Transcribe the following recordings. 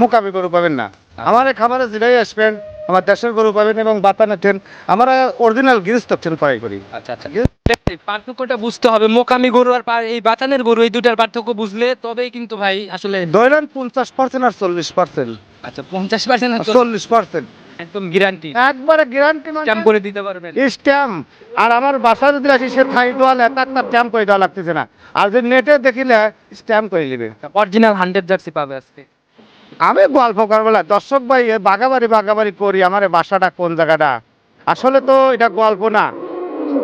মুকাবি গরু পাবেন না। আমার এই খামারে যেটাই আসবেন আমার দেশের গরু পাবেন এবং বাতানের ট্রেন আমরা অরিজিনাল গিরিস্তক ট্রেন পাই করি। আচ্ছা আচ্ছা। পার্থক্যটা বুঝতে হবে মোকামি গরু আর এই বাতানের গরু এই দুটার পার্থক্য বুঝলে তবেই কিন্তু ভাই আসলে ধরেন পঞ্চাশ পার্সেন্ট আর চল্লিশ পার্সেন্ট আচ্ছা পঞ্চাশ পার্সেন্ট চল্লিশ পার্সেন্ট একদম গ্যারান্টি একবারে গ্যারান্টি স্ট্যাম্প করে দিতে পারবেন। স্ট্যাম্প আর আমার বাসা যদি আসি সে থাই দেওয়া এক একটা স্ট্যাম্প করে দেওয়া লাগতেছে না। আর যে নেটে দেখিলে স্ট্যাম্প করে নেবে। অরিজিনাল হান্ড্রেড জার্সি পাবে আজকে। আমি গল্প করবেলা দর্শক ভাই বাগাবাড়ি বাগাবাড়ি করি আমার বাসাটা কোন জায়গাটা? আসলে তো এটা গল্প না।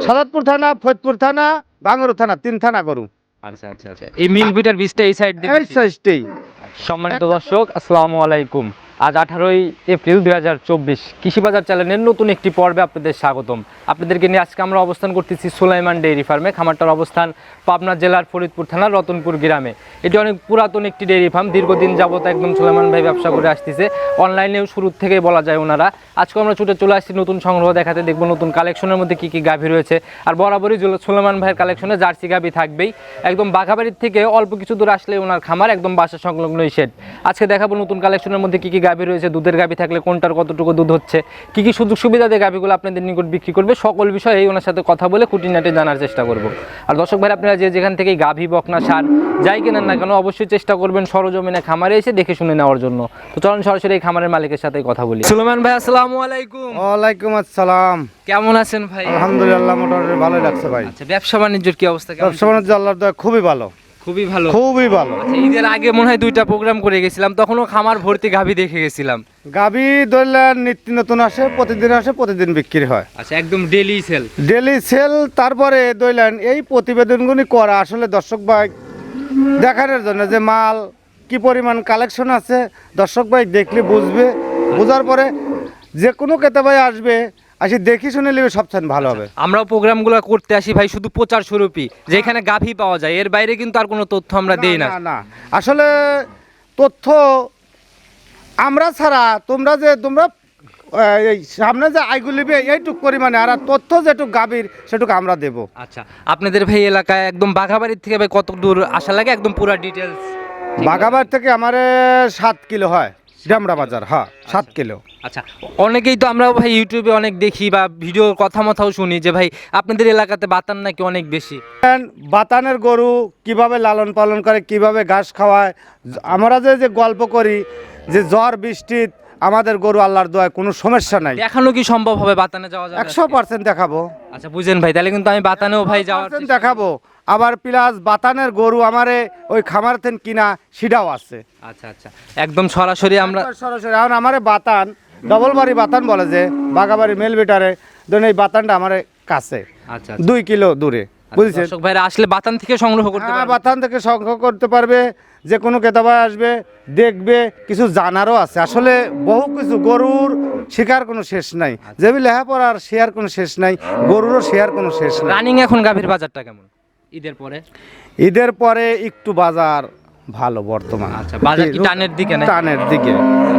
সাদাতপুর থানা ফৈদপুর থানা বাঙ্গরু থানা তিন থানা করু আচ্ছা আচ্ছা আচ্ছা। এই মিল বিটার বীজটা এই সাইড দিয়ে সম্মানিত দর্শক আসসালামু আলাইকুম। আজ আঠারোই এপ্রিল দুই হাজার চব্বিশ কৃষিবাজার চ্যানেলের নতুন একটি পর্বে আপনাদের স্বাগতম। আপনাদেরকে নিয়ে আজকে আমরা অবস্থান করতেছি সুলাইমান ডেইরি ফার্মে। খামারটার অবস্থান পাবনা জেলার ফরিদপুর থানার রতনপুর গ্রামে। এটি অনেক পুরাতন একটি ডেইরি ফার্ম, দীর্ঘদিন যাবত একদম সুলাইমান ভাই ব্যবসা করে আসতেছে। অনলাইনেও শুরু থেকেই বলা যায় ওনারা। আজকে আমরা ছুটে চলে আসছি নতুন সংগ্রহ দেখাতে, দেখব নতুন কালেকশনের মধ্যে কি কি গাভী রয়েছে। আর বরাবরই সুলেমান ভাইয়ের কালেকশনে জার্সি গাভী থাকবেই। একদম বাঘাবাড়ির থেকে অল্প কিছু দূর আসলে ওনার খামার একদম বাসা সংলগ্ন শেড আজকে দেখাবো নতুন কালেকশনের মধ্যে কি কি গাভী রয়েছে দুধের গাভী থাকলে কোনটার কতটুকু দুধ হচ্ছে কি কি সুযোগ সুবিধা দিয়ে গাভীগুলো আপনাদের নিকট বিক্রি করবে সকল বিষয়ে এই ওনার সাথে কথা বলে খুঁটিনাটি জানার চেষ্টা করব। আর দর্শক ভাই আপনারা যে যেখান থেকে গাভী বকনা সার যাই কেনেন না কেন অবশ্যই চেষ্টা করবেন সরজমিনে খামারে এসে দেখে শুনে নেওয়ার জন্য। তো চলুন সরাসরি এই খামারের মালিকের সাথে কথা বলি। সুলেমান ভাই আসসালামু আলাইকুম। ওয়ালাইকুম আসসালাম। কেমন আছেন ভাই? আলহামদুলিল্লাহ মোটামুটি ভালোই লাগছে ভাই। আচ্ছা ব্যবসা বাণিজ্যের কি অবস্থা ব্যবসা বাণিজ্য আল্লাহর দয়া খুবই ভালো। খুবই ভালো। খুবই ভালো। আচ্ছা, ঈদের আগে মনে হয় দুইটা প্রোগ্রাম করে গেছিলাম তখনও খামার ভর্তি গাভী দেখে গেছিলাম। গাবি ধরলেন নিত্য নতুন আসে প্রতিদিন আসে প্রতিদিন বিক্রি হয়। আচ্ছা একদম ডেলি সেল ডেলি সেল তারপরে দইলেন এই প্রতিবেদনগুলি করা আসলে দর্শক ভাই দেখানোর জন্য যে মাল কি পরিমাণ কালেকশন আছে দর্শক ভাই দেখলে বুঝবে। বোঝার পরে যে কোনো ক্রেতা ভাই আসবে আসি দেখি শুনে নেবে সবচেয়ে ভালো হবে। আমরাও প্রোগ্রামগুলো করতে আসি ভাই শুধু প্রচার স্বরূপই যেখানে গাভী পাওয়া যায় এর বাইরে কিন্তু আর কোনো তথ্য আমরা দেই না। না আসলে তথ্য আমরা ছাড়া তোমরা যে তোমরা এই সামনে যে আইগুলি এইটুক পরিমাণে আর তথ্য যেটুক গাভীর সেটুকু আমরা দেবো। আচ্ছা আপনাদের ভাই এলাকায় একদম বাঘাবাড়ির থেকে ভাই কত দূর আসা লাগে? একদম পুরো ডিটেলস বাগাবার থেকে আমারে সাত কিলো হয়। ডামরা বাজার হ্যাঁ সাত কিলো। আচ্ছা অনেকেই তো আমরা ভাই ইউটিউবে অনেক দেখি বা ভিডিওর কথা মথাও শুনি যে ভাই আপনাদের এলাকাতে বাতান নাকি অনেক বেশি? বাতানের গরু কীভাবে লালন পালন করে কীভাবে ঘাস খাওয়ায়? আমরা যে যে গল্প করি যে জ্বর বৃষ্টি আমাদের গরু আল্লাহর দোয়ায় কোনো সমস্যা নাই। দেখানো কি সম্ভব হবে বাতানে যাওয়া যাবে একশো পার্সেন্ট দেখাবো। আচ্ছা বুঝেন ভাই তাহলে কিন্তু আমি বাতানেও ভাই যাওয়ার দেখাবো। আবার প্লাস বাতানের গরু আমারে ওই খামার থেন কিনা সেটাও আছে। আচ্ছা আচ্ছা। একদম সরাসরি আমরা সরাসরি। এখন আমারে বাতান ডবল বাড়ি বাতান বলে যে বাগাবাড়ি মেল বিটারে ধরুন এই বাতানটা আমার কাছে। আচ্ছা দুই কিলো দূরে বুঝছেন? ভাইরা আসলে বাতান থেকে সংগ্রহ করতে হ্যাঁ পারবে। বাতান থেকে সংগ্রহ করতে পারবে যে কোনো কেতাবায় আসবে দেখবে কিছু জানারও আছে। আসলে বহু কিছু গরুর শেখার কোনো শেষ নাই। যেবি লেখাপড়ার শেয়ার কোনো শেষ নাই গরুরও শেয়ার কোনো শেষ নাই। রানিং এখন গাভীর বাজারটা কেমন? ঈদের পরে? ঈদের পরে একটু বাজার ভালো বর্তমান। আচ্ছা, বাজার কি টানের দিকে নাকি? টানের দিকে।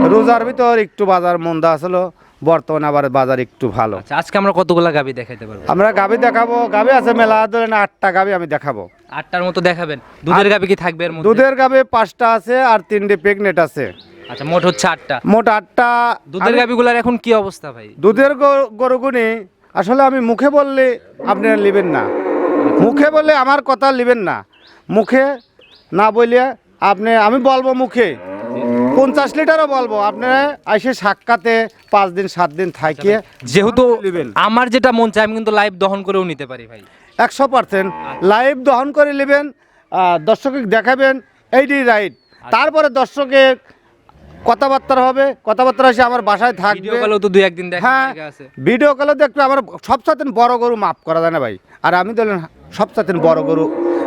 রোজার ভিতর একটু বাজার মন্দা আসলো বর্তমানে আবার বাজার একটু ভালো। আচ্ছা আজকে আমরা কতগুলা গাভী দেখাইতে পারব? আমরা গাবি দেখাবো গাবি আছে মেলা ধরেন আটটা গাবি আমি দেখাবো। আটটার মতো দেখাবেন? দুধের গাভী কি থাকবে এর মধ্যে? দুধের গাবে পাঁচটা আছে আর তিনটে প্রেগনেট আছে। আচ্ছা মোট হচ্ছে আটটা। মোট আটটা। দুধের গাভীগুলার এখন কি অবস্থা ভাই? দুধের গরু- গরুগুনি আসলে আমি মুখে বললে আপনারা নেবেন না। মুখে বললে আমার কথা নেবেন না। মুখে না বললে আপনি আমি বলব মুখে। পঞ্চাশ লিটারও বলব। আপনারা এসে সাক্ষাতে পাঁচ দিন সাত দিন থাকিয়ে যেহেতু আমার যেটা মন চায় আমি কিন্তু লাইভ দহন করেও নিতে পারি ভাই। একশো পার্সেন্ট। লাইভ দহন করে নেবেন দর্শকে দেখাবেন এইটি রাইট তারপরে দর্শকে কথাবার্তা হবে কথাবার্তা এসে আমার বাসায় ভিডিও থাকবে কলেও তো দুই একদিন দেখা হ্যাঁ ভিডিও কলে আমার সবসাথে বড় গরু মাফ করা যায় না ভাই। আর আমি ধরলেন সবসাথে বড় গরু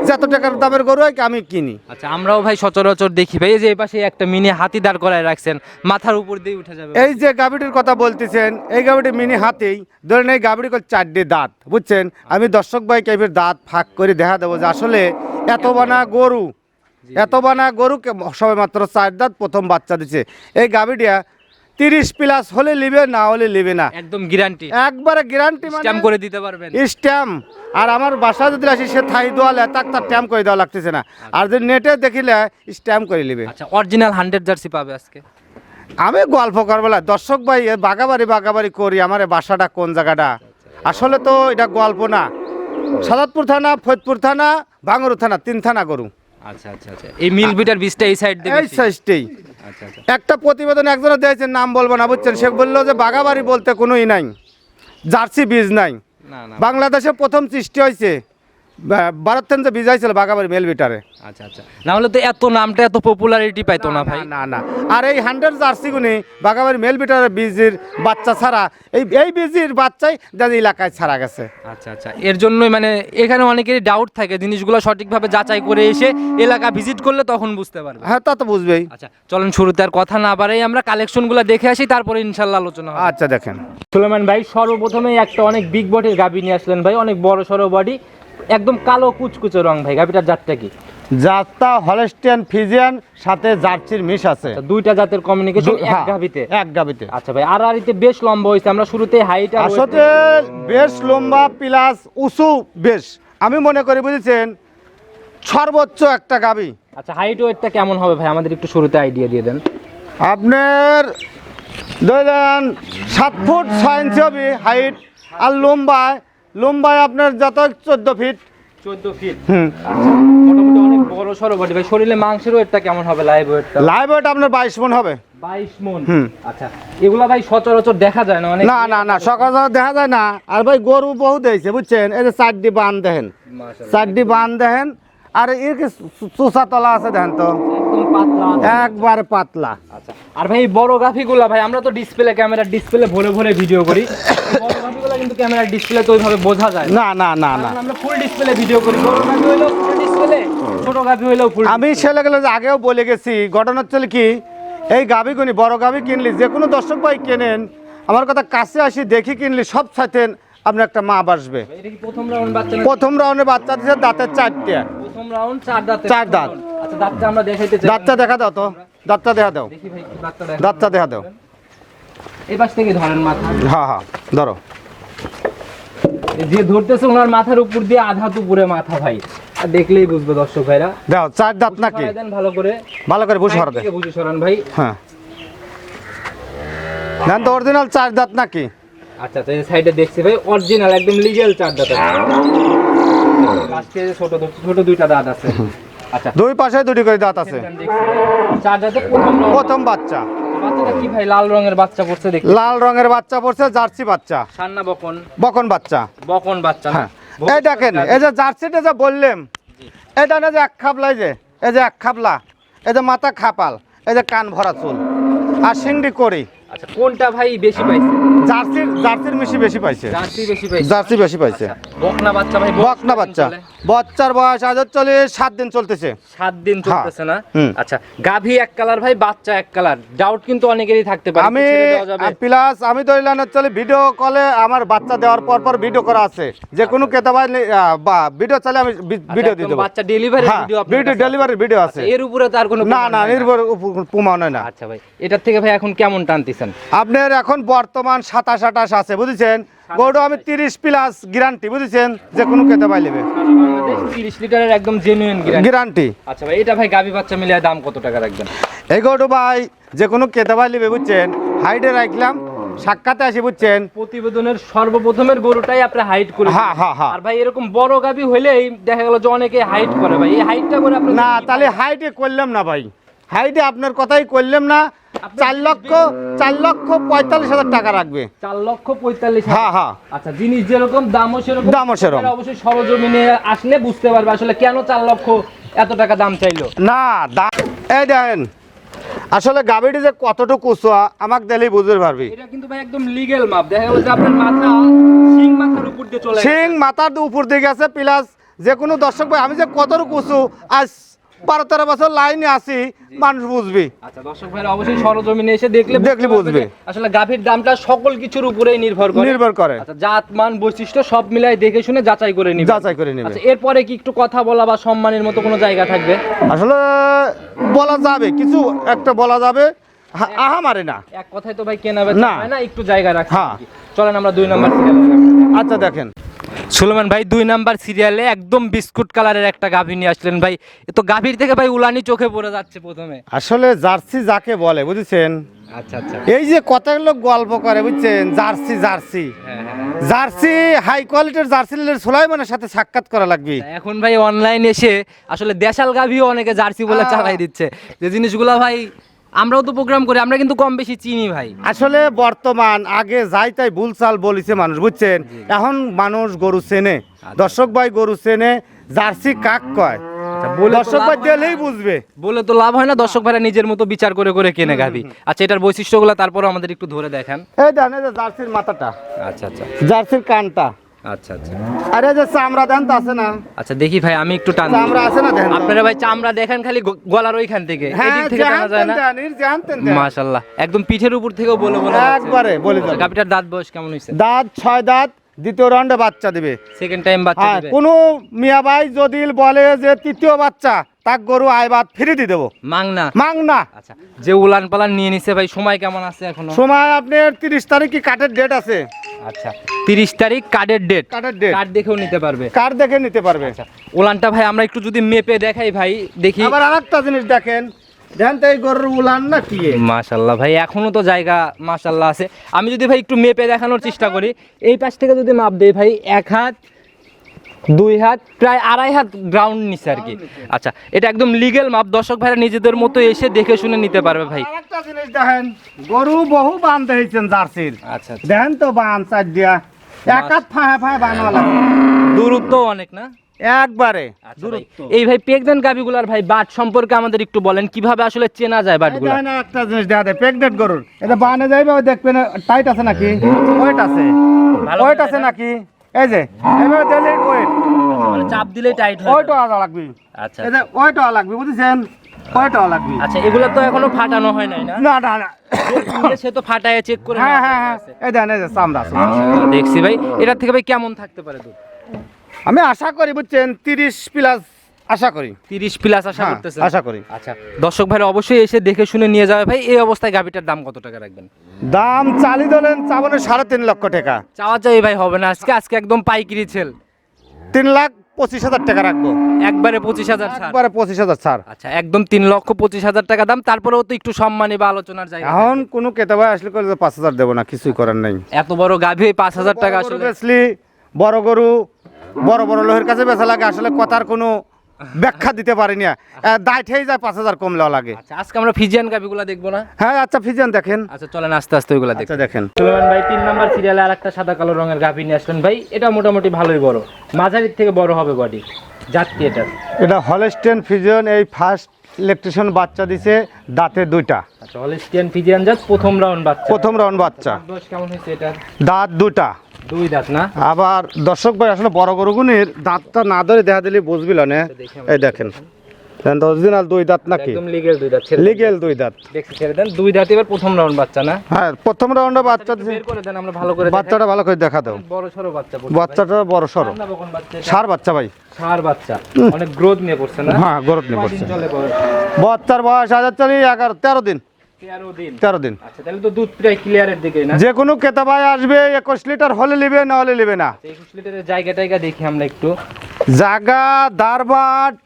যত টাকার দামের গরু হয় আমি কিনি? আচ্ছা আমরাও ভাই সচরাচর দেখি। ভাই এই যে এই পাশে একটা মিনি হাতি দাঁড় করায় রাখছেন মাথার উপর দিয়ে উঠে যাবে। এই যে গাভীটির কথা বলতেছেন এই গাভীটি মিনি হাতেই ধরেন এই গাভীটি করে চারটে দাঁত বুঝছেন? আমি দর্শক ভাই কেবির দাঁত ফাঁক করে দেখা দেবো যে আসলে এত বানা গরু। এত বানা গরু কে- সবে মাত্র চার দাঁত প্রথম বাচ্চা দিচ্ছে এই গাভীটিয়া তিরিশ প্লাস হলে লিবে না হলে লিবে না। একদম গ্যারান্টি একবারে গ্যারান্টি স্ট্যাম্প করে দিতে পারবেন। স্ট্যাম্প। আর আমার বাসা যদি আসি সে থাই দোয়ালে তাক তার স্ট্যাম্প করে দেওয়া লাগতেছে না। আর যদি নেটে দেখিলে স্ট্যাম্প করে লিবে আচ্ছা অরিজিনাল হান্ড্রেড জার্সি পাবে আজকে? আমি গল্প করবলা দর্শক ভাই বাগাবাড়ি বাগাবাড়ি করি আমার বাসাটা কোন জায়গাটা? আসলে তো এটা গল্প না। সাদাতপুর থানা ফৈদপুর থানা ভাঙরু থানা তিন থানা গরু। আচ্ছা আচ্ছা আচ্ছা। এই মিল বিটার বীজটা এই সাইড এই সাইজটাই আচ্ছা আচ্ছা। একটা প্রতিবেদন একজনে দিয়েছে নাম বলব না বুঝছেন? সে বলল যে বাগাবাড়ি বলতে কোনোই নাই। জার্সি বীজ নাই। বাংলাদেশে প্রথম সৃষ্টি হয়েছে। বা- ভারত থেকে যে বীজ হয়েছিল বাগাবাড়ি মেলবিটারে আচ্ছা আচ্ছা। না হলে তো এত নামটা এত পপুলারিটি পাইতো না ভাই। না না আর এই হান্ড্রেড জার্সিগুনি বাগাবাড়ি মেলবিটারের বীজের বাচ্চা ছাড়া এই এই বীজের বাচ্চাই যাদের এলাকায় ছাড়া গেছে। আচ্ছা আচ্ছা। এর জন্যই মানে এখানে অনেকেরই ডাউট থাকে জিনিসগুলো সঠিকভাবে যাচাই করে এসে এলাকা ভিজিট করলে তখন বুঝতে পারবে। হ্যাঁ তা তো বুঝবেই। আচ্ছা চলেন শুরুতে আর কথা না বাড়াই আমরা কালেকশনগুলো দেখে আসি তারপরে ইনশাল্লাহ আলোচনা আচ্ছা দেখেন। সুলেমান ভাই সর্বপ্রথমেই একটা অনেক বিগ বডির গাবি নিয়ে আসলেন ভাই অনেক বড় সড়ো বডি একদম কালো কুচকুচে রং ভাই গাবিটার জাতটা কি? জাতটা হলেস্টিয়ান ফিজিয়ান সাথে জার্সির মিশ আছে। আচ্ছা, দুইটা জাতের কমিউনিকেশন এক হ্যাঁ, গাবিতে এক গাবিতে আচ্ছা ভাই আর আরিতে বেশ লম্বা হয়েছে আমরা শুরুতে হাইট আর আসলে বেশ লম্বা প্লাস উঁচু বেশ। আমি মনে করি বুঝেছেন সর্বোচ্চ একটা গাবি আচ্ছা হাইট ওয়েটটা কেমন হবে ভাই? আমাদের একটু শুরুতে আইডিয়া দিয়ে দেন। আপনার ধরেন সাত ফুট ছয় ইঞ্চি হবে হাইট আর লম্বায় লম্বায় আপনার যত চোদ্দ ফিট চোদ্দ ফিট হুম। মোটামুটি অনেক বড় সড়ো বডি ভাই শরীরে মাংসের ওয়েটটা কেমন হবে? লাইভ ওয়েটটা লাইভ ওয়েট আপনার বাইশ মন হবে। বাইশ মন? আচ্ছা এগুলা ভাই সচরাচর দেখা যায় না? অনেক না না দেখা যায় না। আর ভাই গরু বহু দিয়েছে বুঝছেন? এই যে চারটি বান দেখেন। মাশাআল্লাহ। চারটি বান দেখেন। আর এর কি চুষা তলা আছে দেখেন তো? একবার পাতলা। আচ্ছা আর ভাই বড় গাফিগুলা ভাই আমরা তো ডিসপ্লে ক্যামেরা ডিসপ্লে ভরে ভরে ভিডিও করি। বড় গাফিগুলা কিন্তু ক্যামেরার ডিসপ্লে তো ওইভাবে বোঝা যায় না। না না না আমরা ফুল ডিসপ্লে ভিডিও করি। বড় গাফি হইলেও ফুল ডিসপ্লে ছোট গাফি হইলেও ফুল আমি ছেলে গেলে আগেও বলে গেছি ঘটনা হচ্ছে কি এই গাভি কিনি বড় গাভি কিনলি যে কোনো দর্শক ভাই কেনেন আমার কথা কাছে আসি দেখি কিনলি সব সাথে আপনার একটা মা বাসবে প্রথম রাউন্ড বাচ্চা প্রথম রাউন্ডে বাচ্চা দিচ্ছে দাঁতের চারটে। প্রথম রাউন্ড চার দাঁত চার দাঁত। দাঁতটা আমরা দেখাইতে চাই। দাঁতটা দেখা দাও তো। দাঁতটা দেখা দাও। দেখি ভাই দাঁতটা দেখা দাঁতটা দেখা দাও। এই পাশ থেকে ধরেন মাথা। হ্যাঁ হ্যাঁ ধরো। যে ধরতেছে ওনার মাথার উপর দিয়ে আধা দুপুরে মাথা ভাই। আর দেখলেই বুঝবে দর্শক ভাইরা। দেখো চার দাঁত নাকি? ভালো করে। ভালো করে বুঝে হরবে বুঝে সরান ভাই। হ্যাঁ। তো অরিজিনাল চার দাঁত নাকি? আচ্ছা আচ্ছা এই সাইডে দেখছি ভাই অরিজিনাল একদম লিগ্যাল চার দাঁত আছে। লাস্টে ছোট ছোট দুইটা দাঁত আছে। আচ্ছা। দুই পাশে দুটি করে দাঁত আছে। প্রথম প্রথম বাচ্চা। কি ভাই লাল রঙের বাচ্চা পড়ছে দেখি লাল রঙের বাচ্চা পড়ছে জার্সি বাচ্চা। সান্না বকন। বকন বাচ্চা। বকন বাচ্চা হ্যাঁ। এই দেখেন এই যে জার্সিটা যে বললাম এটা না যে এক খাপলাই যে এই যে এক খাপলা এই যে মাথা খাপাল এই যে কান ভরা চুল আর সিংড়ি করি আচ্ছা কোনটা ভাই বেশি পাইছে? জার্সির জার্সির মিশি বেশি পাইছে। জার্সি বেশি পাইছে। জার্সি বেশি পাইছে। বকনা বাচ্চা ভাই বকনা বাচ্চা। বাচ্চার বয়স আজ চলে সাত দিন চলতেছে। সাত দিন চলতেছে না? আচ্ছা গাভী এক কালার ভাই বাচ্চা এক কালার। ডাউট কিন্তু অনেকেরই থাকতে পারে আমি প্লাস আমি ধরলাম চলে ভিডিও কলে আমার বাচ্চা দেওয়ার পর পর ভিডিও করা আছে। যে কোনো কেতাবাই বা ভিডিও চালে আমি আচ্ছা, ভিডিও দিয়ে একদম দেবো। বাচ্চা ডেলিভারি হ্যাঁ ভিডিও আপনার ভিডিও ডেলিভারি ভিডিও আছে। এর উপরে তার কোনো না না নাই নির্ভর প্রমাণ হয় না। আচ্ছা ভাই এটার থেকে ভাই এখন কেমন টানতেছেন? আপনার এখন বর্তমান সাতাশ আঠাশ আছে বুঝেছেন? গরু আমি তিরিশ প্লাস গ্যারান্টি বুঝেছেন? যে কোনো খেতে পাই নেবে তিরিশ লিটারের একদম জেনুইন গ্যারান্টি আচ্ছা ভাই এটা ভাই গাভী বাচ্চা মিলিয়ে দাম কত টাকা রাখবেন? এই গরু ভাই যে কোনো খেতে পাই নেবে বুঝছেন? হাইডে রাখলাম সাক্ষাতে আসি বুঝছেন? প্রতিবেদনের সর্বপ্রথমের গরুটাই আপনি হাইট করে হ্যাঁ, হ্যাঁ, হ্যাঁ। আর ভাই এরকম বড় গাভী হইলেই দেখা গেল যে অনেকে হাইট করে ভাই। এই হাইটটা করে আপনি না তাহলে হাইটে করলাম না ভাই। হাইটে আপনার কথাই করলাম না। চার লক্ষ চার লক্ষ পঁয়তাল্লিশ হাজার টাকা রাখবে। চার লক্ষ পঁয়তাল্লিশ হ্যাঁ হ্যাঁ। আচ্ছা জিনিস যেরকম দামও সেরকম। দামও সেরকম। অবশ্যই সরজমিনে আসলে বুঝতে পারবে আসলে কেন চার লক্ষ এত টাকা দাম চাইলো। না দা- এই দেখেন আসলে গাভীটি যে কতটুকু উঁচুয়া আমাকে দিলেই বুঝতে পারবি। এটা কিন্তু ভাই একদম লিগেল মাপ। দেখা গেল যে আপনার মাথা সিং মাথার উপর দিয়ে চলে সিং মাথার উপর দিকে আছে প্লাস যে কোনো দর্শক ভাই আমি যে কতটুকু উঁচু আজ বারো তেরো বছর লাইনে আছি মানুষ বুঝবি। আচ্ছা দর্শক ভাইরা অবশ্যই সরজমিনে এসে দেখলে দেখলে বুঝবে। আসলে গাভীর দামটা সকল কিছুর উপরেই নির্ভর করে। নির্ভর করে। আচ্ছা জাত মান বৈশিষ্ট্য সব মিলাই দেখে শুনে যাচাই করে নিবে যাচাই করে নেবে আচ্ছা এরপরে কি একটু কথা বলা বা সম্মানের মতো কোনো জায়গা থাকবে? আসলে বলা যাবে কিছু একটা বলা যাবে। আহা মারে না। এক কথায় তো ভাই কেনা না। একটু জায়গা রাখছি হ্যাঁ। চলেন আমরা দুই নাম্বার আচ্ছা দেখেন। সুলেমান ভাই দুই নাম্বার সিরিয়ালে একদম বিস্কুট কালারের একটা গাভী নিয়ে আসলেন ভাই। এ তো গাভীর থেকে ভাই উলানি চোখে পড়ে যাচ্ছে প্রথমে। আসলে জার্সি যাকে বলে বুঝেছেন? আচ্ছা আচ্ছা। এই যে কত লোক গল্প করে বুঝছেন? Jersey Jersey. হ্যাঁ হ্যাঁ। জার্সি হাই কোয়ালিটির জার্সি সোলাইমানের সাথে সাক্ষাৎ করা লাগবে। এখন ভাই অনলাইন এসে আসলে দেশাল গাভিও অনেকে জার্সি বলে। চালাই দিচ্ছে। যে জিনিসগুলো ভাই আমরাও তো প্রোগ্রাম করি আমরা কিন্তু কম বেশি চিনি ভাই। আসলে বর্তমান আগে যাই তাই ভুলচাল বলিছে মানুষ বুঝছেন? এখন মানুষ গরু চেনে। দর্শক ভাই গরু চেনে জার্সি কাক কয়? আচ্ছা, দর্শক ভাই। দিলেই বুঝবে। বলে তো লাভ হয় না দর্শক ভাইরা নিজের মতো বিচার করে করে কেনে গাভি। আচ্ছা এটার বৈশিষ্ট্যগুলো তারপর আমাদের একটু ধরে দেখান। এই জার্সির মাথাটা। আচ্ছা আচ্ছা। জার্সির কানটা। আচ্ছা আচ্ছা। আরে যে চামড়া দেন তো আছে না। আচ্ছা দেখি ভাই আমি একটু টান। চামড়া আছে না আপনারা ভাই চামড়া দেখেন খালি গলার ওইখান থেকে। হ্যাঁ এদিক থেকে টানা যায় না। মাশাআল্লাহ। একদম পিঠের উপর থেকেও বলে বলে একবারে বলে দাও দাঁত বয়স কেমন হইছে? দাঁত ছয় দাঁত দ্বিতীয় রাউন্ডে বাচ্চা দিবে। সেকেন্ড টাইম বাচ্চা হ্যাঁ দিবে। কোনো মিয়া ভাই যদি বলে যে তৃতীয় বাচ্চা তাক গরু আইবাদ ফিরে দিয়ে দেবো। মাংনা? মাং না আচ্ছা যে উলান পালান নিয়ে নিছে ভাই সময় কেমন আছে এখনও? সময় আপনার তিরিশ তারিখ কি কাঠের ডেট আছে। আচ্ছা তিরিশ তারিখ কার্ডের ডেট কার্ডের ডেট কার্ড দেখেও নিতে পারবে। কার্ড দেখে নিতে পারবে। আচ্ছা উলানটা ভাই আমরা একটু যদি মেপে দেখাই ভাই দেখি। আবার আরেকটা জিনিস দেখেন। দেখেন তো এই গরুর উলান না কি? মাশাল্লাহ ভাই এখনও তো জায়গা মাশাল্লাহ আছে। আমি যদি ভাই একটু মেপে দেখানোর চেষ্টা করি এই পাশ থেকে যদি মাপ দেই ভাই এক হাত দুই হাত প্রায় আড়াই হাত গ্রাউন্ড নিচে আর কি। আচ্ছা এটা একদম লিগেল মাপ দর্শক ভাইরা নিজেদের মতো এসে দেখে শুনে নিতে পারবে ভাই। আরেকটা জিনিস দেখেন গরু বহু বান দেখেছেন জার্সির। আচ্ছা আচ্ছা। দেখেন তো বান চার দিয়া। এক হাত ফাঁহে বানওয়া দূরত্ব অনেক না? একবারে আচ্ছা এই ভাই প্রেগনেন্ট গাবিগুলার ভাই বাট সম্পর্কে আমাদের একটু বলেন কীভাবে আসলে চেনা যায় বাটগুলো? দেখেন একটা জিনিস দেখা দেয় প্রেগনেন্ট গরুর। এটা বানে যাইবে দেখবেন টাইট আছে নাকি? ওয়েট আছে। ওয়েট আছে নাকি? এই যে এভাবে দিলে ওয়েট মানে চাপ টাইট হয় ওয়েট লাগবে? আচ্ছা। এই যে ওয়েট হওয়া লাগবে বুঝেছেন? ওয়েট হওয়া লাগবে? আচ্ছা এগুলো তো এখনও ফাটানো হয় নাই না? না না না। সে তো ফাটায় চেক করে হ্যাঁ হ্যাঁ হ্যাঁ। এই দেখেন এই যে চামড়া দেখছি ভাই। এটার থেকে ভাই কেমন থাকতে পারে দুধ? আমি আশা করি বুঝছেন তিরিশ প্লাস আশা করি। তিরিশ প্লাস আশা হ্যাঁ, করতেছে আশা করি। আচ্ছা দর্শক ভাই অবশ্যই এসে দেখে শুনে নিয়ে যাবে ভাই। এই অবস্থায় গাভিটার দাম কত টাকা রাখবেন? দাম চালি ধরেন চাবনে সাড়ে তিন লক্ষ টাকা। চাওয়া চাই ভাই হবে না। আজকে আজকে একদম পাইকারি ছেল তিন লাখ পঁচিশ হাজার টাকা রাখব। একবারে পঁচিশ হাজার ছাড়। একবারে পঁচিশ হাজার ছাড়। আচ্ছা একদম তিন লক্ষ পঁচিশ হাজার টাকা দাম। তারপরেও তো একটু সম্মানী বা আলোচনার জায়গা এখন কোনো কেতাবাই আসলে করে পাঁচ হাজার দেবো না কিছুই করার নেই। এত বড় গাভি পাঁচ হাজার টাকা বড় গরু আসলে বেচলি বড় গরু বড় বড় লোহের কাছে বেচা লাগে। আসলে কথার কোনো ব্যাখ্যা দিতে পারি না দায় ঠেয়ে যায় পাঁচ হাজার কম লওয়া লাগে। আচ্ছা আজকে আমরা ফিজিয়ান গাভিগুলো দেখব না? হ্যাঁ আচ্ছা ফিজিয়ান দেখেন। আচ্ছা চলেন আস্তে আস্তে ওইগুলা দেখি। আচ্ছা দেখেন। সুলেমান ভাই তিন নাম্বার সিরিয়ালে আর একটা সাদা কালো রঙের গাভি নিয়ে আসলেন। ভাই এটা মোটামুটি ভালোই বড়। মাঝারির থেকে বড় হবে বডি জাত কি এটা এটা হলস্টেন ফিজিয়ান এই ফার্স্ট ইলেকট্রিশিয়ান বাচ্চা দিছে দাঁতে দুইটা। আচ্ছা হলিস্টিয়ান ফিজিয়ান জাত প্রথম রাউন্ড বাচ্চা। প্রথম রাউন্ড বাচ্চা। দাঁত বয়স কেমন হয়েছে এটা দাঁত দুটা দুই দাঁত না? আবার দর্শক ভাই আসলে বড় গরুগুনির দাঁতটা না ধরে দেখা দিলে বুঝবিল না। এই দেখেন। অরিজিনাল দুই দাঁত নাকি? একদম লিগেল দুই দাঁত লিগেল দুই দাঁত। দেখছি ছেড়ে দেন। দুই দাঁত এবার প্রথম রাউন্ড বাচ্চা না? হ্যাঁ প্রথম রাউন্ডে বাচ্চা বের করে দেন আমরা ভালো করে বাচ্চাটা ভালো করে দেখা দাও। বড় সরো বাচ্চা বাচ্চাটা বড় ভাই। বাচ্চা সার বাচ্চা ভাই। ষাঁড় বাচ্চা। অনেক গ্রোথ নিয়ে পড়ছে না? হ্যাঁ গরত নিয়ে পড়ছে? বাচ্চার বয়স হাজার চালি এগারো তেরো দিন। তেরো দিন। আচ্ছা তাহলে তো দুধ প্রায় ক্লিয়ারের দিকে না? যে কোনো কেতাবাই আসবে একুশ লিটার হলে নিবে না হলে নিবে না। একুশ লিটারের জায়গা দেখি আমরা একটু। জাগা দারবাট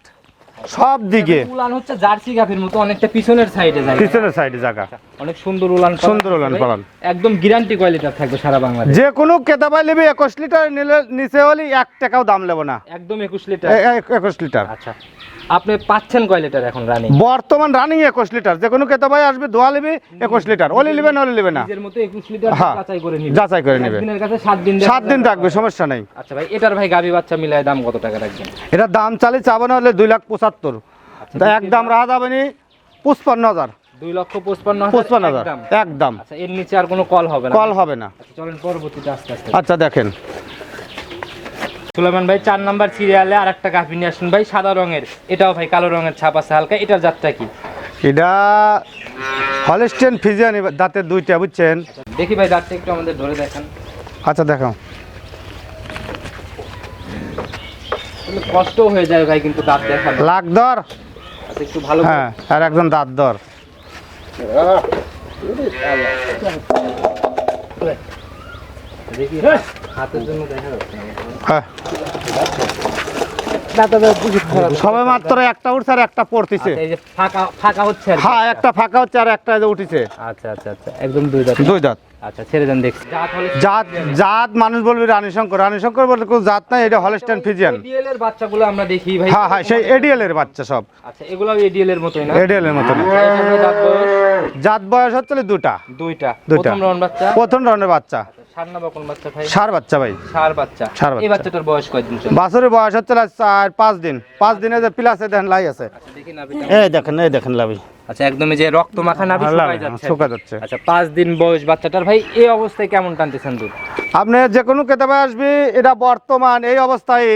সব দিকে। উলান হচ্ছে জার্সি গাভীর মতো অনেকটা পিছনের সাইডে যায় পিছনের সাইডে জায়গা। অনেক সুন্দর উলান সুন্দর উলান। পালান। একদম গ্যারান্টি কোয়ালিটির থাকবে সারা বাংলাদেশ। যে কোনো কেতাবাই নেবে একুশ লিটার নিলে নিচে হলে এক টাকাও দাম নেব না। একদম একুশ লিটার। এ- এ- একুশ লিটার। আচ্ছা। আপনি পাচ্ছেন কয় লিটার এখন রানিং বর্তমান রানিং একুশ লিটার। যে কোনো কেতাবাই আসবে দোয়া নেবে একুশ লিটার। ওলি নেবে না হলে নেবে না। নিজের মতো একুশ লিটার হ্যাঁ, যাচাই করে নিবে। যাচাই করে নেবে। দিনের কাছে সাত দিন সাত দিন থাকবে সমস্যা নেই। আচ্ছা ভাই এটার ভাই গাভী বাচ্চা মিলায় দাম কত টাকা রাখবেন? এটা দাম চালি চাবো না হলে দুই লাখ পঁচাত্তর। আচ্ছা, তা একদম রাহা যাবে নি পঁচপান্ন হাজার। দুই লক্ষ পঁচপান্ন পঁচপান্ন হাজার একদম। আচ্ছা এর নিচে আর কোনো কল হবে না। কল হবে না। আচ্ছা, চলেন পরবর্তীতে আস্তে আস্তে। আচ্ছা দেখেন। সুলেমান ভাই চার নাম্বার সিরিয়ালে আর একটা গাভী নিয়ে আসুন ভাই সাদা রঙের। এটাও ভাই কালো রঙের ছাপ আছে হালকা। এটার জাতটা কি? এটা হলিস্টেন ফিজিয়ান দাঁতের দুইটা বুঝছেন? দেখি ভাই দাঁতটা একটু আমাদের ধরে দেখান। আচ্ছা দেখাও। কষ্ট হয়ে যায় ভাই কিন্তু দাঁত দেখানো। লাখ দর? আচ্ছা একটু ভালো হ্যাঁ আর একজন দাঁত দর। দেখি হাতের জন্য দেখা যাচ্ছে। হ্যাঁ। সবে মাত্র একটা উঠছে আর একটা পড়তেছে। আচ্ছা, ফাঁকা ফাঁকা হচ্ছে হ্যাঁ একটা ফাঁকা হচ্ছে আর একটা উঠেছে আচ্ছা আচ্ছা আচ্ছা একদম দুই দাঁত। দুই দাঁত। আচ্ছা ছেড়ে দেন দেখছি। জাত জাত মানুষ বলবে রানী শঙ্কর। রানী শঙ্কর বলতে কোনো জাত নাই এটা হলস্টাইন ফিজিয়ান এডিএল এর বাচ্চাগুলো আমরা দেখি ভাই। হ্যাঁ হ্যাঁ সেই এডিএল এর বাচ্চা সব। আচ্ছা এগুলো এডিএল এর মতোই না? এডিএল এর আচ্ছা, বয়স? জাত বয়স হচ্ছে দুটা। দুইটা। প্রথম রাউন্ড বাচ্চা? প্রথম রাউন্ডের বাচ্চা। সার বাচ্চা ভাই? সার বাচ্চা সার বাচ্চা। এই বাচ্চাটার বয়স কয়দিন বাছরের বয়স হচ্ছে না চার পাঁচ দিন। পাঁচ দিনে যে প্লাসে দেখেন লাই আছে। আচ্ছা দেখি এই দেখেন এই দেখেন লাভি। আচ্ছা একদম এই যে রক্ত মাখা নাভি হ্যাঁ, শুকায় যাচ্ছে। আচ্ছা পাঁচ দিন বয়স বাচ্চাটার ভাই এই অবস্থায় কেমন টানতেছেন দুধ? আপনি যে কোনো কেতাবে আসবি এটা বর্তমান এই অবস্থায়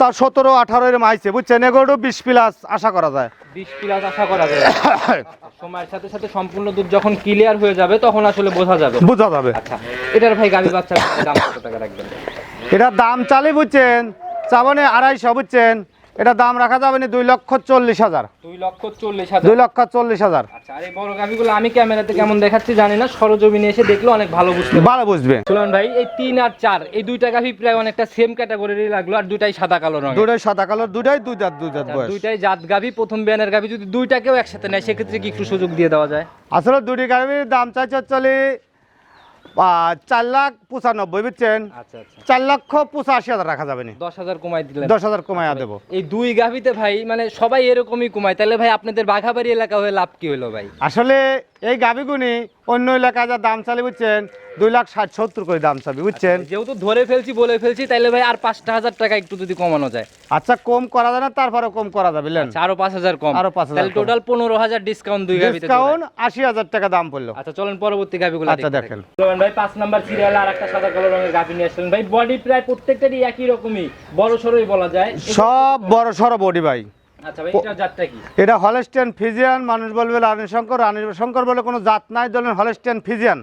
তার সতেরো আঠারো এরম আইছে বুঝছেন? এগুলো বিশ প্লাস আশা করা যায়। বিশ প্লাস আশা করা যায়। সময়ের সাথে সাথে সম্পূর্ণ দুধ যখন ক্লিয়ার হয়ে যাবে তখন আসলে বোঝা যাবে। বোঝা যাবে। আচ্ছা এটার ভাই গাভী বাচ্চার দাম কত টাকা রাখবেন? এটা দাম চালি বুঝছেন? চাবনে আড়াইশো বুঝছেন? এটা দাম রাখা যাবে না দুই লক্ষ চল্লিশ হাজার। দুই লক্ষ চল্লিশ হাজার? দুই লক্ষ চল্লিশ হাজার। আচ্ছা আর এই বড় গাভীগুলো আমি ক্যামেরাতে কেমন দেখাচ্ছি জানি না সরজমিনে এসে দেখলে অনেক ভালো বুঝতে পারব। ভালো বুঝবে। সুলন ভাই এই তিন আর চার এই দুইটা গাভী প্রায় অনেকটা সেম ক্যাটাগরিরই লাগল আর দুইটাই সাদা কালো রঙের। দুটাই সাদা কালো দুটাই দুই দাঁত দুই দাঁত আচ্ছা, বয়স। দুইটাই জাত গাভী প্রথম বিয়ানের গাভী যদি দুইটাকেও একসাথে নেয় সেক্ষেত্রে কি একটু সুযোগ দিয়ে দেওয়া যায়? আসলে দুটি গাড়ির দাম চাইছে চলে চার লাখ পঁচানব্বই বুঝছেন? আচ্ছা আচ্ছা। চার লক্ষ পঁচাশি হাজার রাখা যাবে না। দশ হাজার কমাই দিলেন। দশ হাজার কমাইয়া দেবো। এই দুই গাভীতে ভাই মানে সবাই এরকমই কমায়। তাহলে ভাই আপনাদের বাঘাবাড়ি এলাকা হয়ে লাভ কি হলো ভাই? আসলে এই গাভিগুনি অন্য এলাকায় যা দাম চালে বুঝছেন দুই লাখ ষাট সত্তর করে দাম চাবি বুঝছেন? যেহেতু ধরে ফেলছি বলে ফেলছি তাইলে ভাই আর পাঁচটা হাজার টাকা একটু যদি কমানো যায়। আচ্ছা কম করা যায় না তারপরে কম করা যাবে আচ্ছা, আরও পাঁচ হাজার কম। আরও পাঁচ হাজার টোটাল পনেরো হাজার ডিসকাউন্ট দুই ডিসকাউন্ট আশি হাজার টাকা দাম পড়ল। আচ্ছা চলেন পরবর্তী গাভিগুলো আচ্ছা, দেখেন। ভাই পাঁচ নাম্বার সিরিয়ালে আর একটা সাদা কালো রঙের গাভি নিয়ে আসলেন। ভাই বডি প্রায় প্রত্যেকটারই একই রকমই বড় সড়ই বলা যায়। সব বড় সড় বডি ভাই। আচ্ছা কি? এটা হলেস্টিয়ান ফিজিয়ান মানুষ বলবে রানী শঙ্কর রানী শঙ্কর বলে কোনো জাত নাই ধরেন হলেস্টিয়ান ফিজিয়ান।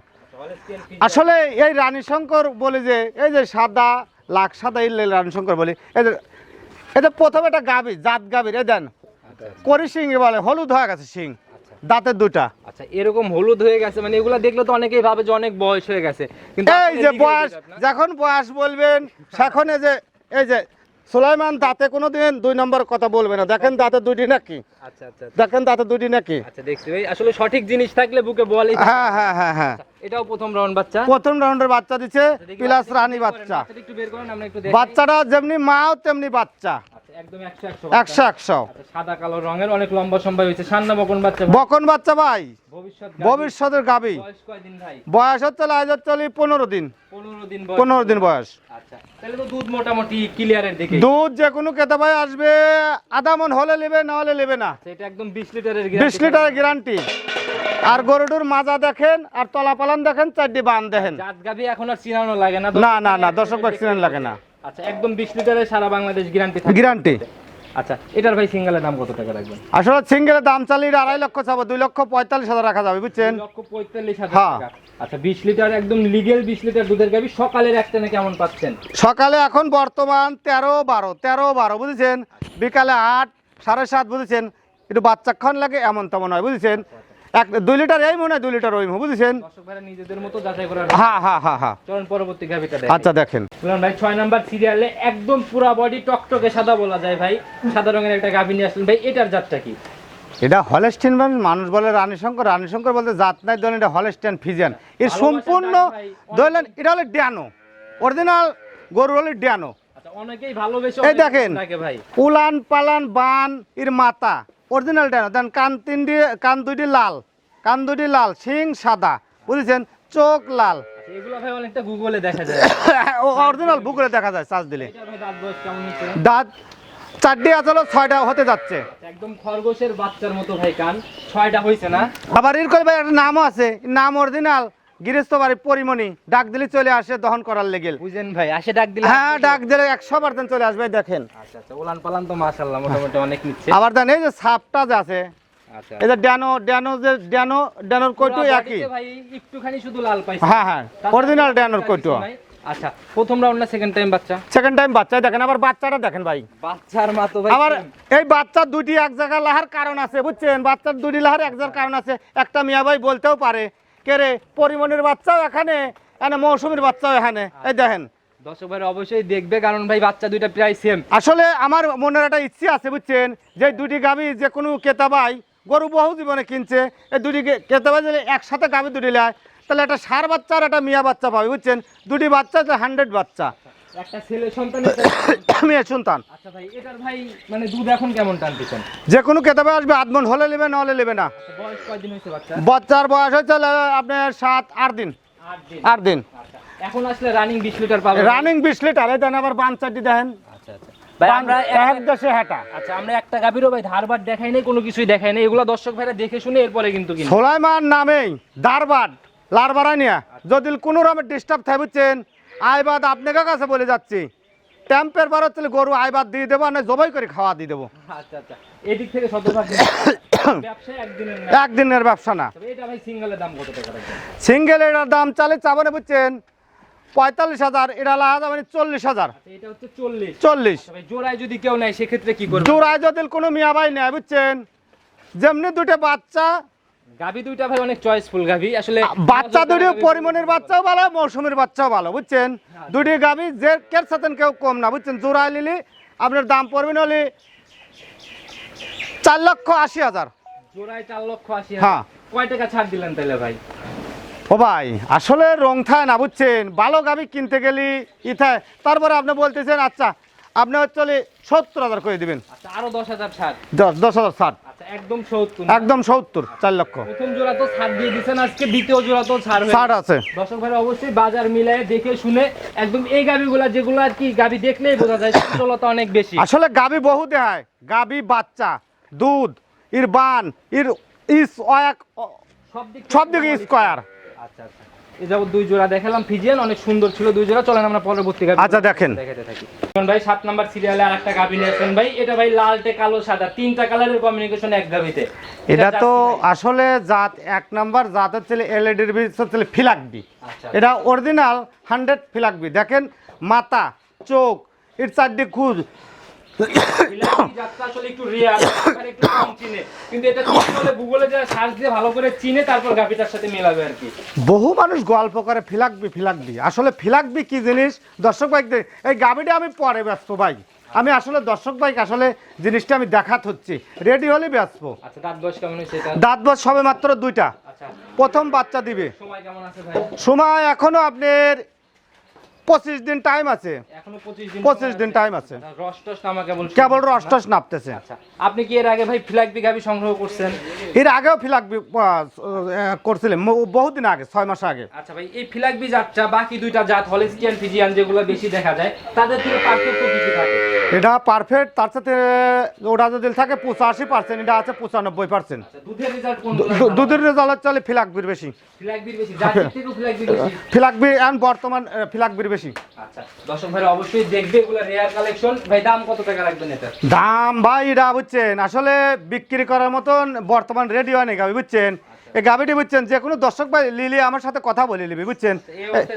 আসলে এই রানী শঙ্কর বলে যে এই যে সাদা লাখ সাদা এই রানী শঙ্কর বলি এদের এদের প্রথমে একটা গাভি জাত গাভীর এ দেন করি সিং বলে হলুদ হয়ে গেছে সিং দাঁতের দুটা আচ্ছা এরকম হলুদ হয়ে গেছে মানে এগুলা দেখলে তো অনেকেই ভাবে যে অনেক বয়স হয়ে গেছে। কিন্তু এই যে বয়স যখন বয়স বলবেন সেখন এই যে এই যে সুলাইমান দাঁতে কোনোদিন দুই নম্বর কথা বলবে না। দেখেন দাঁতে দুটি নাকি? আচ্ছা আচ্ছা আচ্ছা। দেখেন দাঁতে দুটি নাকি? আচ্ছা দেখছি ভাই। আসলে সঠিক জিনিস থাকলে বুকে বলে হ্যাঁ হ্যাঁ হ্যাঁ হ্যাঁ। এটাও প্রথম রাউন্ড বাচ্চা। প্রথম রাউন্ডের বাচ্চা দিচ্ছে দেখি প্লাস রানী বাচ্চা। বাচ্চাটা একটু বের করেন আমরা একটু দেখি। বাচ্চাটা যেমনি মাও তেমনি বাচ্চা। একদম 100 একশো একশো আচ্ছা সাদা কালো রঙের অনেক লম্বা সম্ভব হয়েছে সান্না বকন বাচ্চা। বকন বাচ্চা ভাই। ভবিষ্যতের গাবি বয়স হচ্ছে আজ হচ্ছে পনেরো দিন। 15 দিন বয়স। পনেরো দিন বয়স। আচ্ছা দুধ যে কোনো কেতা ভাই আসবে আধা মন হলে নেবে না হলে নেবে না। সেটা একদম 20 লিটারের বিশ লিটারের গ্যারান্টি আর গরুটার মাজা দেখেন আর তলা পালান দেখেন চারটি বান দেখেন। এখন আর চিনানো লাগে না। না না দর্শক লাগে না। আচ্ছা একদম 20 লিটারের সারা বাংলাদেশ গ্যারান্টি থাকে গ্যারান্টি আচ্ছা এটার ভাই সিঙ্গেলের দাম কত টাকা রাখবেন? আসলে সিঙ্গেলের দাম চালিয়ে আড়াই লক্ষ চাবো দুই লক্ষ পঁয়তাল্লিশ হাজার রাখা যাবে বুঝছেন? লক্ষ পঁয়তাল্লিশ হাজার হ্যাঁ। টাকা। আচ্ছা 20 লিটার একদম লিগেল 20 লিটার দুধের গাভী সকালের একটানে কেমন পাচ্ছেন? সকালে এখন বর্তমান তেরো বারো তেরো বারো বুঝেছেন? বিকালে আট সাড়ে সাত বুঝেছেন? একটু বাচ্চাক্ষণ লাগে এমন তেমন হয় বুঝেছেন? এক দুই লিটার এই মনে হয় দুই লিটার ওই বুঝেছেন? নিজেদের মতো যাচাই করার হ্যাঁ হ্যাঁ হ্যাঁ হ্যাঁ। চলুন পরবর্তী গাভীটা আচ্ছা দেখেন। ভাই ছয় নাম্বার সিরিয়ালে একদম পুরা বডি টকটকে সাদা বলা যায় ভাই। সাদা রঙের একটা গাভী নিয়ে আসলেন। ভাই এটার জাতটা কি? এটা হলেস্টিন মানে মানুষ বলে রানী শঙ্কর। রানী শঙ্কর বলতে জাত নাই ধরেন এটা হলেস্টিয়ান ফিজিয়ান এর সম্পূর্ণ ধরলেন এটা হলো ড্যানো অরিজিনাল গরু হলো ড্যানো আচ্ছা অনেকেই ভালোবেসে এই দেখেন। উলান পালান বান এর মাথা। অরিজিনাল ড্যানো দেন কান তিনটি কান দুটি লাল কান দুটি লাল শিং সাদা বুঝেছেন? চোখ লাল। আচ্ছা, গুগলে দেখা যায়। অরিজিনাল বুকলে দেখা যায় চার্জ দিলে। দাঁত চারটি আসলে ছয়টা হতে যাচ্ছে। একদম খরগোশের বাচ্চার মতো ভাই কান ছয়টা হয়েছে না? আবার এর করে ভাই একটা নামও আছে নাম অরিজিনাল গৃহস্থ বাড়ি পরিমণি ডাক দিলে চলে আসে দহন করার লেগেল। বুঝেন ভাই আসে ডাক দিলে হ্যাঁ ডাক দিলে একশো পার্সেন্ট চলে আসবে দেখেন। আচ্ছা আচ্ছা ওলান পালান তো মাশাআল্লাহ মোটামুটি অনেক নিচ্ছে। আবার দেন এই যে সাপটা যে আছে আচ্ছা। ড্যানো ড্যানো যে ড্যানো ড্যানোর কইটু একই। ভাই একটুখানি শুধু লাল পাইছে। হ্যাঁ হ্যাঁ অরিজিনাল কোনো ড্যানোর কিছু আচ্ছা প্রথম রাউন্ড না সেকেন্ড টাইম বাচ্চা? সেকেন্ড টাইম বাচ্চা দেখেন আবার বাচ্চাটা দেখেন ভাই। বাচ্চার মা তো ভাই আবার এই দুটি এক লাহার কারণ আছে বুঝছেন? বাচ্চার দুটি লাহার এক জায়গার কারণ আছে। একটা মিয়া ভাই বলতেও পারে কে রে পরিমণের বাচ্চাও এখানে এখানে মৌসুমীর বাচ্চাও এখানে। এই দেখেন। দর্শক ভাই অবশ্যই দেখবে কারণ ভাই বাচ্চা দুইটা প্রায় সেম আসলে আমার মনের একটা ইচ্ছে আছে বুঝছেন? যে দুটি গাবি যে কোনো কেতাবাই গরু বহু জীবনে কিনছে এই দুটি কেতাবাই যদি একসাথে গাবি দুটি নেয় তাহলে একটা সার বাচ্চা আর একটা মিয়া বাচ্চা পাবে বুঝছেন? দুটি বাচ্চা হান্ড্রেড বাচ্চা। একটা ছেলে সন্তান মেয়ে সন্তান। আচ্ছা ভাই এটার ভাই মানে দুধ এখন কেমন টানতেছেন? যে কোনো কেতাবে আসবে আধমন হলে নেবে না। আচ্ছা, বয়স কয়দিন হয়েছে বাচ্চা বাচ্চার বয়স হচ্ছে আপনার সাত আট দিন। আট দিন। আচ্ছা এখন আসলে রানিং বিশ লিটার পাবেন রানিং বিশ লিটার এই দেন আবার চারটি দেখেন। আচ্ছা সোলাইমান নামেই লারবারানিয়া যদি কোনো রকমের ডিস্টার্ব থাকে বুঝছেন আইবাদ আপনাকে কাছে বলে যাচ্ছি। ট্যাম্পের বার হচ্ছে গরু আইবাদ দিয়ে দেবো না জবাই করে খাওয়া দিয়ে দেবো। আচ্ছা আচ্ছা। এদিক থেকে একদিনের ব্যবসা না। সিঙ্গেল এটার দাম চালে চাবানে বুঝছেন পঁয়তাল্লিশ হাজার এটা লাগা যাবে চল্লিশ হাজার। আচ্ছা চল্লিশ। জোড়ায় যদি কেউ নেয় সেক্ষেত্রে কি করবে জোড়ায় যদি কোনো মিয়া ভাই নেয় বুঝছেন যেমনি দুটো বাচ্চা গাভী দুইটা ভাই অনেক চয়েসফুল গাভী। আসলে বাচ্চা দুটি পরিমণের বাচ্চাও ভালো মৌসুমীর বাচ্চাও ভালো বুঝছেন? দুটি গাবি যে কের সাথে কেউ কম না বুঝছেন? জোড়ায় নিলে আপনার দাম পড়বে নাহলে চার লক্ষ আশি হাজার। জোড়ায় চার লক্ষ আশি হ্যাঁ। কয় টাকা ছাড় দিলেন তাহলে ভাই? ও ভাই আসলে রং থায় না বুঝছেন? ভালো গাবি কিনতে গেলি ইথায়। তারপরে আপনি বলতেছেন আচ্ছা আপনি হচ্ছে সত্তর হাজার করে দিবেন। আচ্ছা আরও দশ হাজার ছাড়। দশ দশ হাজার ষাট আচ্ছা একদম সত্তর একদম সত্তর চার লক্ষ। প্রথম জোড়া তো ছাড় দিয়ে দিচ্ছেন আজকে দ্বিতীয় জোড়া তো ছাড় ছাড় আছে। দর্শক ভাই অবশ্যই বাজার মিলায় দেখে শুনে একদম এই গাভিগুলা যেগুলো আর কি গাভি দেখলেই বোঝা যায় সচলতা অনেক বেশি। আসলে গাবি বহু দেয় গাবি বাচ্চা দুধ ইর বান ইর ইস অয়াক সব দিক সব দিকে স্কোয়ার আচ্ছা আচ্ছা। এই যাবত দুই জোড়া দেখালাম। ফিজিয়ান অনেক সুন্দর ছিল দুই জোড়া। চলেন আমরা পরবর্তী গাভি আচ্ছা, দেখেন। দেখাতে থাকি। ভাই সাত নাম্বার সিরিয়ালে আর একটা গাভি ভাই। এটা ভাই লালটে কালো সাদা। তিনটা কালারের কমিউনিকেশন এক গাভিতে। এটা তো আসলে জাত এক নাম্বার জাত হচ্ছে এলইডির বীজ হচ্ছে ফিলাকবি আচ্ছা। এটা অরিজিনাল হান্ড্রেড ফিলাকবি দেখেন মাথা চোখ এর চারটি খুঁজ। একটু একটু কম চিনে। কিন্তু এটা গুগলে সার্চ দিয়ে ভালো করে চিনে তারপর গাভিটার সাথে মেলাবে আর কি। বহু মানুষ গল্প করে ফিলাকবি ফিলাকবি। আসলে ফিলাকবি কি জিনিস? দর্শক ভাই এই গাবিটা আমি পরে ব্যস্ত ভাই। আমি আসলে দর্শক ভাইকে আসলে জিনিসটা আমি দেখাত হচ্ছি। রেডি হলে ব্যস্ত। আচ্ছা দাঁত বয়স বস সবে মাত্র দুইটা। আচ্ছা। প্রথম বাচ্চা দিবে। সময় এখনও আপনার পঁচিশ দিন টাইম আছে। পঁচিশ দিন টাইম আছে। রস টস কেবল রস নাপতেছে। আচ্ছা আপনি কি এর আগে ভাই ফ্ল্যাগবি গাভি সংগ্রহ করছেন? এর আগেও ফিলাকবি করছিলেন বহুদিন আগে ছয় মাস আগে। আচ্ছা ভাই এই ফ্ল্যাগবি জাতটা বাকি দুইটা জাত হলিস্টিয়ান ফিজিয়ান যেগুলো বেশি দেখা যায় তাদের থেকে পার্থক্য কি কি থাকে? এটা পারফেক্ট তার সাথে ওটা যদি থাকে পঁচাশি পার্সেন্ট এটা আছে পঁচানব্বই পার্সেন্ট আচ্ছা দুধের রেজাল্ট চলে ফিলাকবির বেশি। ফ্ল্যাগবির বেশি ফিলাকবি এখন বর্তমান ফিলাকবির বেশি। আচ্ছা দর্শক ভাই অবশ্যই দেখবে এগুলো রেয়ার কালেকশন। ভাই দাম কত টাকা রাখবেন এটা দাম ভাই এটা বুঝছেন আসলে বিক্রি করার মতন বর্তমান রেডি হয়নি গাবি বুঝছেন? এই গাবিটি বুঝছেন যে কোনো দর্শক ভাই লিলি আমার সাথে কথা বলে নিবি বুঝছেন?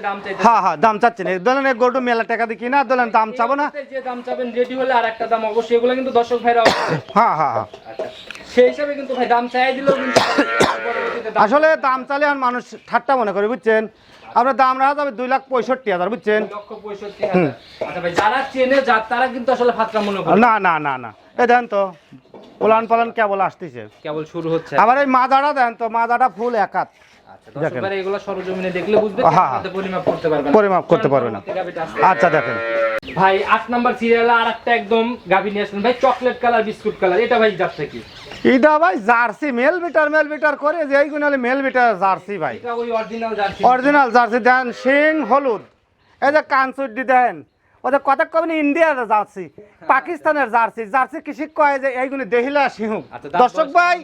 দাম হ্যাঁ হ্যাঁ দাম চাচ্ছেন ধরেন এই গরুটা মেলা টাকা দিয়ে কিনা ধরেন দাম চাবো না? যে দাম চাবেন রেডি হলে আর একটা দাম অবশ্যই এগুলো কিন্তু দর্শক ভাইরা হ্যাঁ হ্যাঁ হ্যাঁ। আচ্ছা সেই হিসাবে কিন্তু ভাই দাম চাই দিলেও কিন্তু আসলে দাম চালে আর মানুষ ঠাট্টা মনে করে বুঝছেন? আপনার দাম রাখা যাবে দুই লাখ পঁয়ষট্টি হাজার বুঝছেন? আচ্ছা তারা কিন্তু আসলে ফাতরা মনে না না না না। এ দেন তো পোলান পালান কেবল আসতেছে। কেবল শুরু হচ্ছে। আবার এই মাদাটা দেন তো মাদাটা ফুল একাত আচ্ছা হ্যাঁ, পরিমাপ করতে পারবে না। আচ্ছা দেখেন। ভাই আট নাম্বার সিরিয়ালে আর একটা একদম গাভী নিয়ে আসলেন। ভাই চকলেট কালার বিস্কুট কালার এটা ভাই যাচ্ছে কি এটা ভাই জার্সি মেল বিটার মেল বিটার করে যে এইগুলো হলে মেল বিটার জার্সি ভাই। Original Jersey. দেন সিং হলুদ। এই যে কানসুড্ডি দেন। ওদের কথা কবেন ইন্ডিয়ার জার্সি পাকিস্তানের জার্সি। জার্সি কৃষি কয় যে এইগুলো দেহিলা সিংহ আচ্ছা, দর্শক ভাই?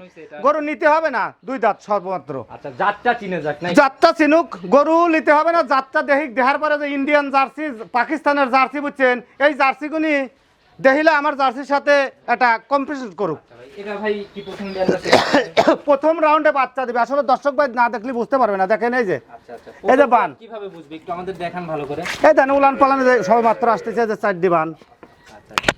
গরু নিতে হবে না দুই দাঁত সর্বমাত্র। আচ্ছা চিনে যাক যাত্রা চিনুক গরু নিতে হবে না যাত্রা দেহিক দেহার পরে যে ইন্ডিয়ান জার্সি পাকিস্তানের জার্সি বুঝছেন এই জার্সিগুনি দেখিলে আমার জার্সির সাথে একটা কম্পিটিশন করুক। কি প্রথম রাউন্ডে বাচ্চা দিবে। আসলে দর্শক ভাই না দেখলে বুঝতে পারবে না। দেখেন এই যে। আচ্ছা আচ্ছা। এই যে বান। কীভাবে বুঝবে? একটু আমাদের দেখান ভালো করে। এই দেন উলান পালানে সবে মাত্র আসতেছে যে চার দিবান আচ্ছা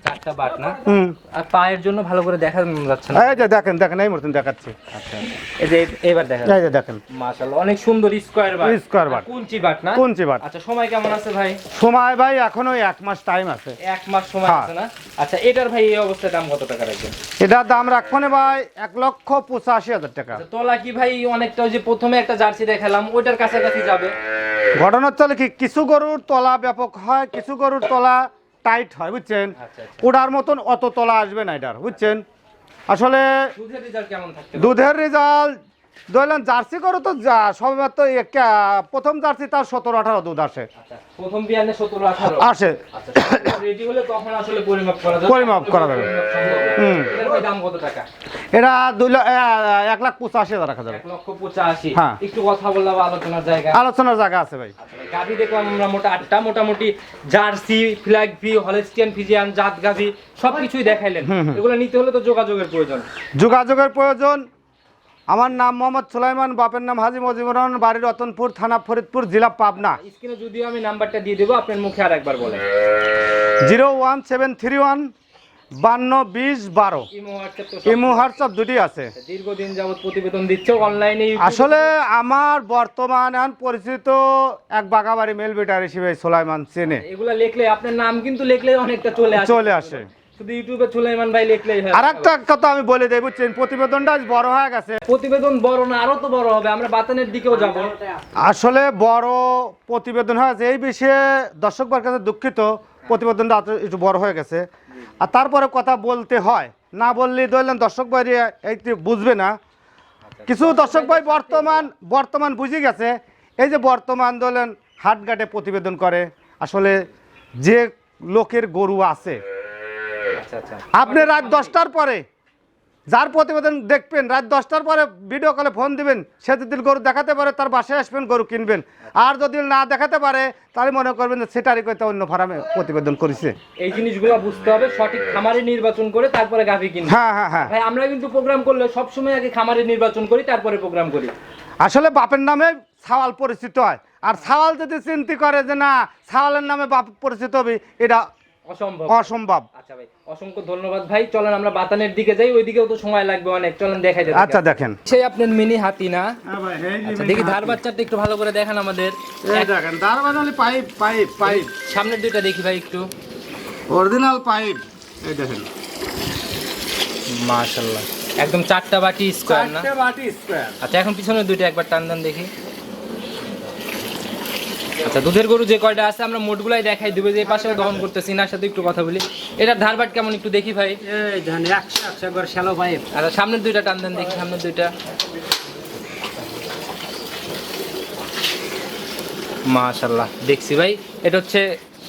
চারটা বাট না? হুম। আর পায়ের জন্য ভালো করে দেখা যাচ্ছে না। এই যে দেখেন দেখেন এই মতন দেখাচ্ছি। আচ্ছা এই যে এবার দেখা এই যে দেখেন। মাশাআল্লাহ অনেক সুন্দর স্কয়ার বাট Square bar। কুঞ্চি বাট না? কুঞ্চি বাট আচ্ছা সময় কেমন আছে ভাই? সময় ভাই এখনও এক মাস টাইম আছে। এক মাস সময় হ্যাঁ। আছে না? আচ্ছা এটার ভাই এই অবস্থায় দাম কত টাকা রাখবেন? এটার দাম রাখব না ভাই এক লক্ষ পঁচাশি হাজার টাকা। তলা কি ভাই অনেকটা ওই যে প্রথমে একটা জার্সি দেখালাম ওইটার কাছাকাছি যাবে? ঘটনা চলে কি কিছু গরুর তলা ব্যাপক হয় কিছু গরুর তলা টাইট হয় বুঝছেন? আচ্ছা আচ্ছা। ওটার মতন অত তলা আসবে না এটার বুঝছেন? আসলে দুধের রেজাল্ট ধরলেন জার্সি গরু তো যা সবেমাত্র প্রথম জার্সি তার সতেরো আঠারো দুধ আসে। আচ্ছা প্রথম বিয়ানে সতেরো আঠারো? আসে। রেডি হলে তখন আসলে পরিমাপ করা যাবে? পরিমাপ করা যাবে। হুম। দাম কত টাকা? এটা দুই এক লাখ পঁচাশি হাজার রাখা যাবে। এক লক্ষ পঁচাশি। হ্যাঁ। একটু কথা বললাম আলোচনার জায়গা আলোচনার জায়গা আছে ভাই। গাভি দেখলাম আমরা মোটা আটটা মোটামুটি জার্সি ফ্ল্যাগ ভি হলেস্টিয়ান ফিজিয়ান জাত গাভি সবকিছুই দেখাইলেন। এগুলো নিতে হলে তো যোগাযোগের প্রয়োজন। যোগাযোগের প্রয়োজন। আমার নাম মোহাম্মদ সুলাইমান বাপের নাম হাজি মজিবুর রহমান বাড়ি রতনপুর থানা ফরিদপুর জেলা পাবনা। স্ক্রিনে যদিও আমি নাম্বারটা দিয়ে দেবো আপনার মুখে আর একবার বলেন। Zero one seven three one বান্ন বিশ বারো। ইমো হোয়াটসঅ্যাপ দুটি আছে। দীর্ঘদিন যাবত প্রতিবেদন দিচ্ছে অনলাইনে আসলে আমার বর্তমান পরিচিত এক বাগাবাড়ি মেল বেটার হিসেবে সোলাইমান চেনে এগুলা লিখলে আপনার নাম কিন্তু লিখলে অনেকটা চলে চলে আসে। শুধু ইউটিউবে সুলাইমান ভাই লিখলেই হয়। আর কথা আমি বলে দেই বুঝছেন? প্রতিবেদনটা আজ বড় হয়ে গেছে। প্রতিবেদন বড় না আরও তো বড় হবে। আমরা বাতানের দিকেও যাব। আসলে বড় প্রতিবেদন হয়েছে এই বিষয়ে দর্শকবার কাছে দুঃখিত। প্রতিবেদনটা একটু বড় হয়ে গেছে। আর তারপরে কথা বলতে হয়। না বললে ধরলেন দর্শক ভাই এই যে বুঝবে না। কিছু দর্শক ভাই বর্তমান বর্তমান বুঝে গেছে। এই যে বর্তমান ধরলেন হাটঘাটে প্রতিবেদন করে। আসলে যে লোকের গরু আছে আপনি রাত দশটার পরে যার প্রতিবেদন দেখবেন রাত দশটার পরে ভিডিও কলে ফোন দিবেন সে যদি গরু দেখাতে পারে তার বাসায় আসবেন গরু কিনবেন। আর যদি না দেখাতে পারে তাহলে মনে করবেন যে সেটারই কইতে অন্য ফার্মে প্রতিবেদন করেছে। এই জিনিসগুলো বুঝতে হবে সঠিক খামারে নির্বাচন করে তারপরে গাভি কিনবে। হ্যাঁ হ্যাঁ হ্যাঁ। ভাই আমরা কিন্তু প্রোগ্রাম করলে সবসময় আগে খামারে নির্বাচন করি তারপরে প্রোগ্রাম করি। আসলে বাপের নামে সাওয়াল পরিচিত হয়। আর সাওয়াল যদি চিন্তা করে যে না সাওয়ালের নামে বাপ পরিচিত হবে এটা অসম্ভব। অসম্ভব। আচ্ছা ভাই অসংখ্য ধন্যবাদ ভাই। চলেন আমরা বাতানের দিকে যাই ওইদিকেও তো সময় লাগবে অনেক। চলেন দেখাই যাবে আচ্ছা দেখেন। সেই আপনার মিনি হাতি না? আচ্ছা দেখি ধার বাচ্চাটা একটু ভালো করে দেখান আমাদের। দেখেন তার মানে পাইপ পাইপ পাইপ। সামনের দুইটা দেখি ভাই একটু। Original pipe. এই দেখেন। মাশাল্লাহ একদম চারটা বাটি স্কোয়ার না? বাটি স্কোয়ার। আচ্ছা এখন পিছনের দুইটা একবার টান দেন দেখি। আচ্ছা দুধের গরু যে কয়টা আছে আমরা মোটগুলাই দেখাই দেবো যে পাশে দহন করতেছি না সাথে একটু কথা বলি। এটার ধারবাট কেমন একটু দেখি ভাই? একবার শ্যালো পাইপ আচ্ছা সামনের দুইটা টান দেন দেখি সামনের দুইটা। মাশাল্লাহ দেখছি ভাই। এটা হচ্ছে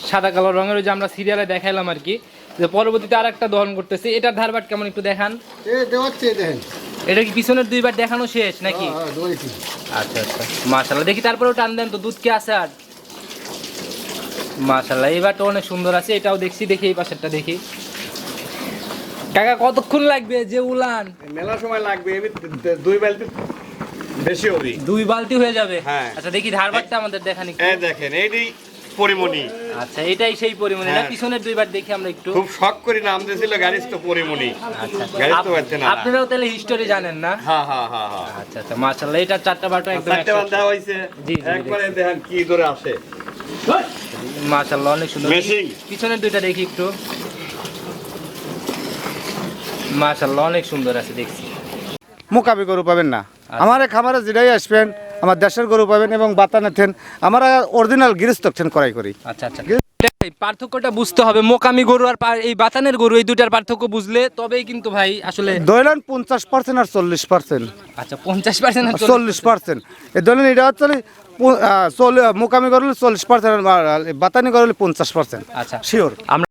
সাদা কালো রঙের ওই যে আমরা সিরিয়ালে দেখাইলাম আর কি। যে পরবর্তীতে আর একটা দহন করতেছি এটার ধারবাট কেমন একটু দেখান? এ দেওয়াচ্ছে দেখেন। এটা কি পিছনের দুইবার দেখানো শেষ নাকি? আচ্ছা আচ্ছা মাশাল্লাহ দেখি তারপরেও টান দেন তো দুধ কি আছে আর? মাশাল্লাহ এবারটা অনেক সুন্দর আছে এটাও দেখছি দেখি এই পাশেরটা দেখি। কাকা কতক্ষণ লাগবে যে উলান? মেলা সময় লাগবে দুই বালতি বেশি হবে। দুই বালতি হয়ে যাবে? হ্যাঁ। আচ্ছা দেখি ধারবারটা আমাদের দেখান একটু। এই দেখেন এইটি পরিমণি। আচ্ছা এটাই সেই পরিমাণে না? হ্যাঁ। পিছনের দুইবার দেখি আমরা একটু। খুব শখ করে নাম দিয়েছিল গাড়িস তো পরিমণি। আচ্ছা গাড়িস তো আপ- না। আপনারাও তাহলে হিস্টোরি জানেন না? হ্যাঁ হ্যাঁ হ্যাঁ হ্যাঁ। আচ্ছা আচ্ছা মাশাল্লাহ এটা চারটা বারটা একদম চারটে বান্ধা হয়েছে। জি, জি, একবারে দেখেন কি ধরে আসে। মাশাল্লাহ অনেক সুন্দর। Meshing। পিছনের দুইটা দেখি একটু। মাশাল্লাহ অনেক সুন্দর আছে দেখছি। মুকাবি গরু পাবেন না। আমার এই খামারে যেটাই আসবেন আমার দেশের গরু পাবেন এবং বাতানে থেন আমরা অরিজিনাল গিরিস্তকছেন করাই করি। আচ্ছা আচ্ছা। পার্থক্যটা বুঝতে হবে মোকামি গরু আর এই বাতানের গরু এই দুটার পার্থক্য বুঝলে তবেই কিন্তু ভাই আসলে ধরলেন পঞ্চাশ পার্সেন্ট আর চল্লিশ পার্সেন্ট আচ্ছা পঞ্চাশ পার্সেন্ট আর চল্লিশ পার্সেন্ট এ ধরলেন এটা হচ্ছে মোকামি গরু চল্লিশ পার্সেন্ট বাতানি গরু পঞ্চাশ পার্সেন্ট আচ্ছা। শিওর আমরা